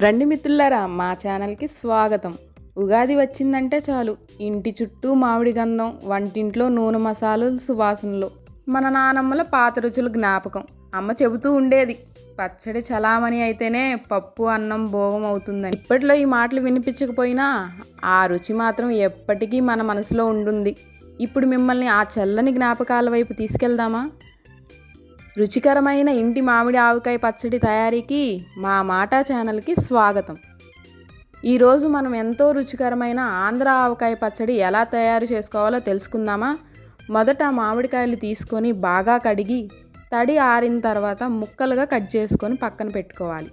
రండి మిత్రులారా మా ఛానల్కి స్వాగతం. ఉగాది వచ్చిందంటే చాలు. ఇంటి చుట్టూ మామిడి గంధం వంటింట్లో నూనె మసాలాలు సువాసనలు. మన నానమ్మల పాత రుచుల జ్ఞాపకం. అమ్మ చెబుతూ ఉండేది పచ్చడి చలామణి అయితేనే పప్పు అన్నం భోగం అవుతుందని. ఇప్పట్లో ఈ మాటలు వినిపించకపోయినా ఆ రుచి మాత్రం ఎప్పటికీ మన మనసులో ఉండుంది. ఇప్పుడు మిమ్మల్ని ఆ చల్లని జ్ఞాపకాల వైపు తీసుకెళ్దామా? రుచికరమైన ఇంటి మామిడి ఆవకాయ పచ్చడి తయారీకి మా మాట ఛానల్కి స్వాగతం. ఈరోజు మనం ఎంతో రుచికరమైన ఆంధ్ర ఆవకాయ పచ్చడి ఎలా తయారు చేసుకోవాలో తెలుసుకుందామా? మొదట మామిడికాయలు తీసుకొని బాగా కడిగి తడి ఆరిన తర్వాత ముక్కలుగా కట్ చేసుకొని పక్కన పెట్టుకోవాలి.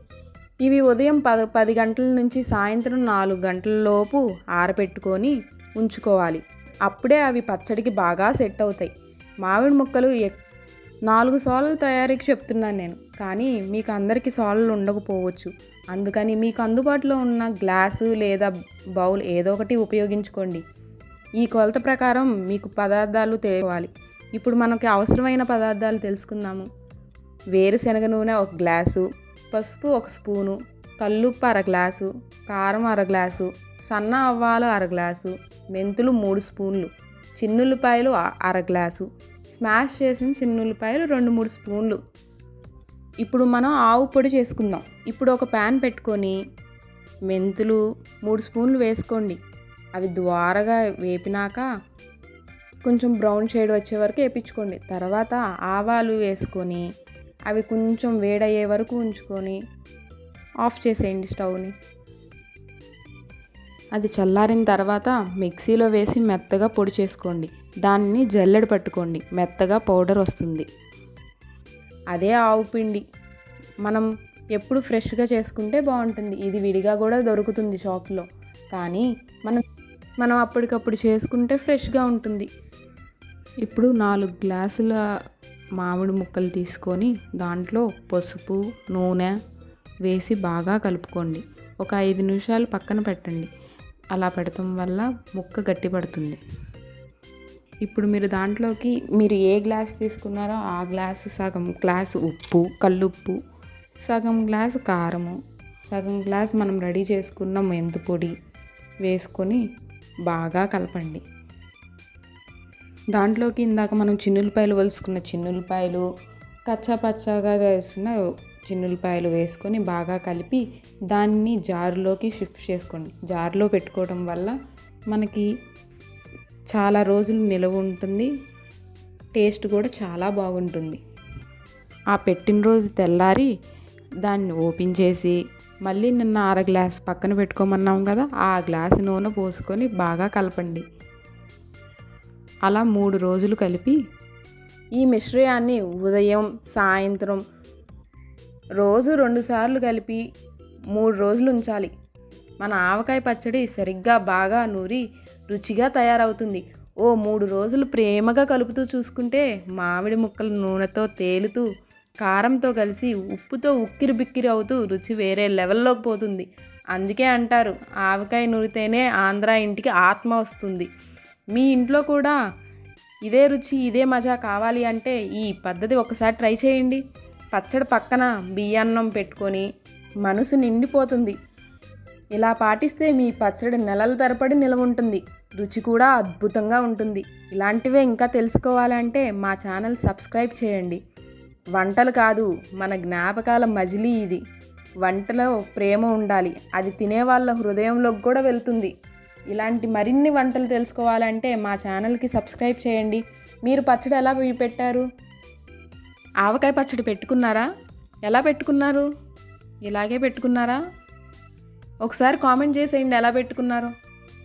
ఇవి ఉదయం పద పది గంటల నుంచి సాయంత్రం నాలుగు గంటల లోపు ఆరబెట్టుకొని ఉంచుకోవాలి. అప్పుడే అవి పచ్చడికి బాగా సెట్ అవుతాయి. మామిడి ముక్కలు ఎక్ నాలుగు సోలల తయారీకి చెప్తున్నాను నేను. కానీ మీకు అందరికీ సోలలు ఉండకపోవచ్చు. అందుకని మీకు అందుబాటులో ఉన్న గ్లాసు లేదా బౌల్ ఏదో ఒకటి ఉపయోగించుకోండి. ఈ కొలత ప్రకారం మీకు పదార్థాలు తేవాలి. ఇప్పుడు మనకి అవసరమైన పదార్థాలు తెలుసుకుందాము. వేరుశనగ నూనె ఒక గ్లాసు పసుపు ఒక స్పూను కల్లుప్పు అర గ్లాసు కారం అర గ్లాసు సన్న అవ్వాలు అర గ్లాసు మెంతులు మూడు స్పూన్లు చిన్నుల్లిపాయలు అర గ్లాసు స్మాష్ చేసిన చిన్న ఉల్లిపాయలు రెండు మూడు స్పూన్లు. ఇప్పుడు మనం ఆవు పొడి చేసుకుందాం. ఇప్పుడు ఒక ప్యాన్ పెట్టుకొని మెంతులు మూడు స్పూన్లు వేసుకోండి. అవి ద్వారగా వేపినాక కొంచెం బ్రౌన్ షేడ్ వచ్చే వరకు వేపించుకోండి. తర్వాత ఆవాలు వేసుకొని అవి కొంచెం వేడయ్యే వరకు ఉంచుకొని ఆఫ్ చేసేయండి స్టవ్ని. అది చల్లారిన తర్వాత మిక్సీలో వేసి మెత్తగా పొడి చేసుకోండి. దాన్ని జల్లెడ పట్టుకోండి. మెత్తగా పౌడర్ వస్తుంది. అదే ఆవు పిండి. మనం ఎప్పుడు ఫ్రెష్గా చేసుకుంటే బాగుంటుంది. ఇది విడిగా కూడా దొరుకుతుంది షాప్లో. కానీ మనం మనం అప్పటికప్పుడు చేసుకుంటే ఫ్రెష్గా ఉంటుంది. ఇప్పుడు నాలుగు గ్లాసుల మామిడి ముక్కలు తీసుకొని దాంట్లో పసుపు నూనె వేసి బాగా కలుపుకోండి. ఒక ఐదు నిమిషాలు పక్కన పెట్టండి. అలా పెడతాం వల్ల ముక్క గట్టి పడుతుంది. ఇప్పుడు మీరు దాంట్లోకి మీరు ఏ గ్లాస్ తీసుకున్నారో ఆ గ్లాస్ సగం గ్లాస్ ఉప్పు కల్లుప్పు సగం గ్లాస్ కారము సగం గ్లాస్ మనం రెడీ చేసుకున్న మెంతు పొడి వేసుకొని బాగా కలపండి. దాంట్లోకి ఇందాక మనం చిన్నులపాయలు వలుసుకున్న చిన్నులపాయలు కచ్చా పచ్చాగా వేసిన చిన్నులపాయలు వేసుకొని బాగా కలిపి దాన్ని జారులోకి షిఫ్ట్ చేసుకోండి. జారులో పెట్టుకోవడం వల్ల మనకి చాలా రోజులు నిలవ ఉంటుంది. టేస్ట్ కూడా చాలా బాగుంటుంది. ఆ పెట్టిన రోజు తెల్లారి దాన్ని ఓపెన్ చేసి మళ్ళీ నిన్న అర గ్లాస్ పక్కన పెట్టుకోమన్నాం కదా ఆ గ్లాస్ నూనె పోసుకొని బాగా కలపండి. అలా మూడు రోజులు కలిపి ఈ మిశ్రయాన్ని ఉదయం సాయంత్రం రోజు రెండుసార్లు కలిపి మూడు రోజులు ఉంచాలి. మన ఆవకాయ పచ్చడి సరిగ్గా బాగా నూరి రుచిగా తయారవుతుంది. ఓ మూడు రోజులు ప్రేమగా కలుపుతూ చూసుకుంటే మామిడి ముక్కలు నూనెతో తేలుతూ కారంతో కలిసి ఉప్పుతో ఉక్కిరి బిక్కిరి అవుతూ రుచి వేరే లెవెల్లోకి పోతుంది. అందుకే అంటారు ఆవకాయ నూరితేనే ఆంధ్ర ఇంటికి ఆత్మ వస్తుంది. మీ ఇంట్లో కూడా ఇదే రుచి ఇదే మజా కావాలి అంటే ఈ పద్ధతి ఒకసారి ట్రై చేయండి. పచ్చడి పక్కన బియ్యాన్నం పెట్టుకొని మనసు నిండిపోతుంది. ఇలా పాటిస్తే మీ పచ్చడి నెలల తరబడి నిలవ ఉంటుంది. రుచి కూడా అద్భుతంగా ఉంటుంది. ఇలాంటివే ఇంకా తెలుసుకోవాలంటే మా ఛానల్ సబ్స్క్రైబ్ చేయండి. వంటలు కాదు మన జ్ఞాపకాల మజిలీ ఇది. వంటలో ప్రేమ ఉండాలి. అది తినే వాళ్ళ హృదయంలోకి కూడా వెళ్తుంది. ఇలాంటి మరిన్ని వంటలు తెలుసుకోవాలంటే మా ఛానల్కి సబ్స్క్రైబ్ చేయండి. మీరు పచ్చడి ఎలా పెట్టారు? ఆవకాయ పచ్చడి పెట్టుకున్నారా? ఎలా పెట్టుకున్నారు? ఇలాగే పెట్టుకున్నారా? ఒకసారి కామెంట్ చేసేయండి ఎలా పెట్టుకున్నారో.